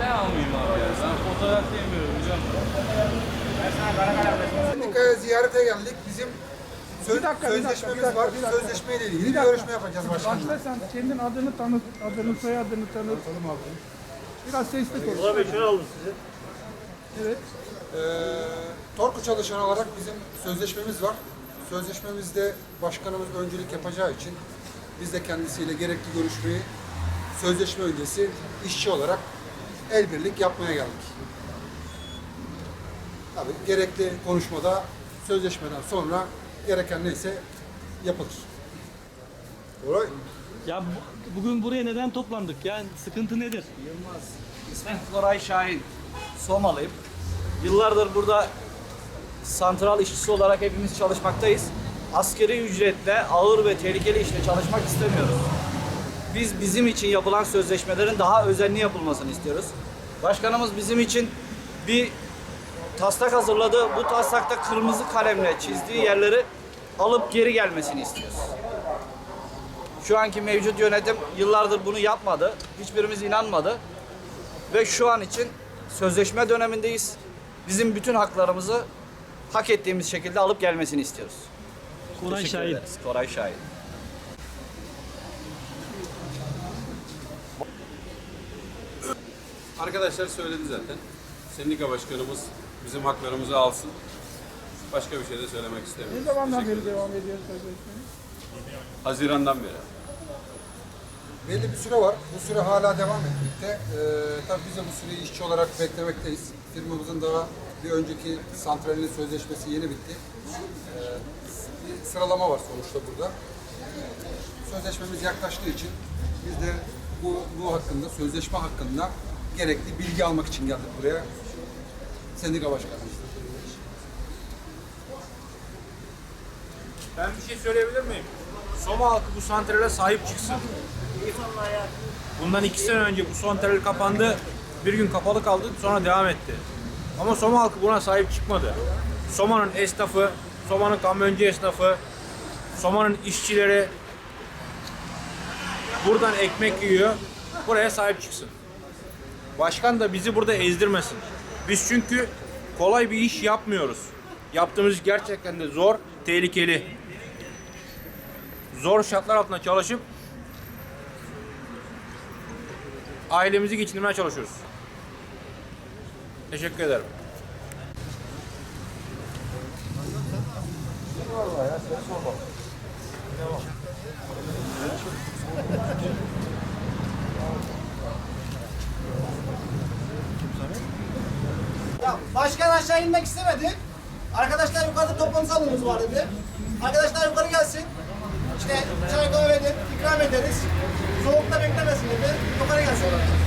Ben almayayım abi. Ben fotoğraf demiyorum hocam. Amerika'ya ziyarete geldik. Bizim söz, bir dakika, sözleşmemiz bir dakika, var. Bir dakika. sözleşmeyle ilgili bir, bir görüşme yapacağız başkanımla. Başla sen kendin adını tanıt, adını soyadını tanıt. Atalım abi. Biraz sesli konuş. Abi şunu aldım size. Evet. Ee, Torku çalışan olarak bizim sözleşmemiz var. Sözleşmemizde başkanımız öncülük yapacağı için biz de kendisiyle gerekli görüşmeyi sözleşme öncesi işçi olarak el birlik yapmaya geldik. Tabii gerekli konuşmada sözleşmeden sonra gereken neyse yapılır. Olay. Ya bu- bugün buraya neden toplandık? Yani sıkıntı nedir? İsmim Koray Şahin. Somalıyım. Yıllardır burada santral işçisi olarak hepimiz çalışmaktayız. Askeri ücretle ağır ve tehlikeli işte çalışmak istemiyoruz. Biz bizim için yapılan sözleşmelerin daha özenli yapılmasını istiyoruz. Başkanımız bizim için bir taslak hazırladı. Bu taslakta kırmızı kalemle çizdiği yerleri alıp geri gelmesini istiyoruz. Şu anki mevcut yönetim yıllardır bunu yapmadı. Hiçbirimiz inanmadı. Ve şu an için sözleşme dönemindeyiz. Bizim bütün haklarımızı hak ettiğimiz şekilde alıp gelmesini istiyoruz. Koray Teşekkür Şahin. ederiz. Koray Şahin. Arkadaşlar söyledi zaten. Sendika başkanımız bizim haklarımızı alsın. Başka bir şey de söylemek Ne istemiyorum. zamandan Teşekkür beri devam ediyor sözleşme? Haziran'dan beri. Belli bir süre var. Bu süre hala devam etmekte. Ee, tabii biz de bu süreyi işçi olarak beklemekteyiz. Firmamızın daha bir önceki santralinin sözleşmesi yeni bitti. Ee, bir sıralama var sonuçta burada. Sözleşmemiz yaklaştığı için biz de bu, bu hakkında, sözleşme hakkında gerekli bilgi almak için geldik buraya. Sendika başkanımız. Ben bir şey söyleyebilir miyim? Soma halkı bu santrale sahip çıksın. Bundan iki sene önce bu santral kapandı. Bir gün kapalı kaldı sonra devam etti. Ama Soma halkı buna sahip çıkmadı. Soma'nın esnafı, Soma'nın kamyoncu esnafı, Soma'nın işçileri buradan ekmek yiyor. Buraya sahip çıksın. Başkan da bizi burada ezdirmesin. Biz çünkü kolay bir iş yapmıyoruz. Yaptığımız gerçekten de zor, tehlikeli. Zor şartlar altında çalışıp ailemizi geçindirmeye çalışıyoruz. Teşekkür ederim. Ya başkan aşağı inmek istemedi. Arkadaşlar yukarıda toplantı salonumuz var dedi. Arkadaşlar yukarı gelsin. İşte çay kahve edip ikram ederiz. Soğukta beklemesin dedi. Yukarı gelsin.